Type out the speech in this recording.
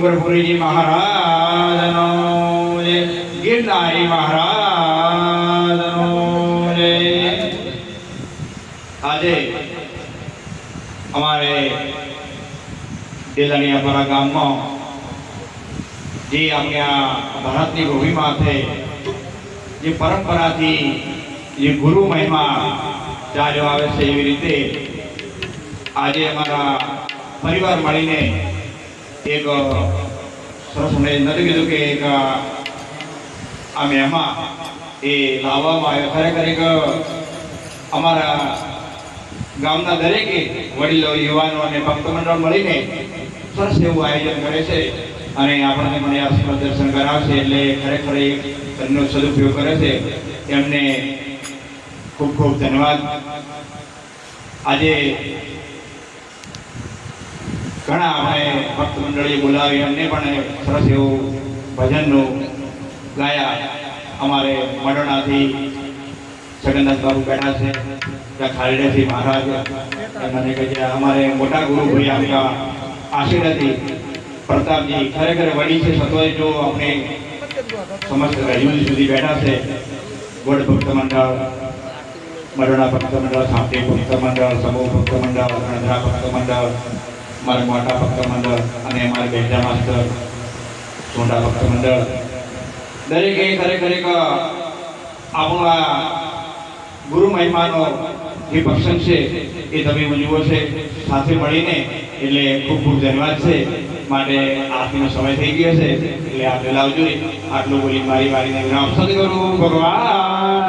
ડુંગરપુરીજી મહારાજનો જય ગિરનારી મહારાજનો જય આજે અમારે દેલાણીયાપરા ગામમાં જે આપણે આ ભારતની ભૂમિ માથે જે પરંપરાથી જે ગુરુ મહિમા ચાલ્યો આવે છે એવી રીતે આજે અમારા પરિવાર મળીને એક સરસ નથી કીધું કે એક આ મહેમા એ લાવવામાં આવ્યો. ખરેખર એક અમારા ગામના દરેકે વડીલો, યુવાનો અને ભક્ત મંડળ મળીને સરસ એવું આયોજન કરે છે અને આપણને મને આ સુંદર દર્શન કરાવશે એટલે ખરેખર એ સદુપયોગ કરે છે. એમને ખૂબ ખૂબ ધન્યવાદ. આજે ઘણા આપણે ભક્ત મંડળીએ બોલાવી અમને પણ સરસ એવું ભજનનું ગાયા અમારે મડોણાથી જગન્નાથ બાબુ બેઠા છે, ત્યાં ખાલડેથી મહારાજ મને કહે છે, અમારે મોટા ગુરુ ભાઈ આપણા આશીર્વાદથી પ્રતાપજી ખરેખર વડી છે, સતોય જો આપણે સમસ્ત હજુ સુધી બેઠા છે ગોળ ભક્ત મંડળ મરણા ભક્ત મંડળ સાંપડી ભક્ત મંડળ સમૂહ ભક્ત મંડળ ભક્ત મંડળ મારા મોટા ભક્ત મંડળ અને અમારા બેઠા માસ્તર સોંડા ભક્ત મંડળ. દરેકે ખરેખર એક આપણા ગુરુ મહિમાનો જે ફંક્શન છે એ તમે ઉજવો છે, સાથે મળીને એટલે ખૂબ ખૂબ ધન્યવાદ છે. માટે આરતીનો સમય થઈ ગયો છે, એટલે આપણે લાવજો આટલું બોલી મારી મારીને વિરામ. સદગુરુ ભગવાન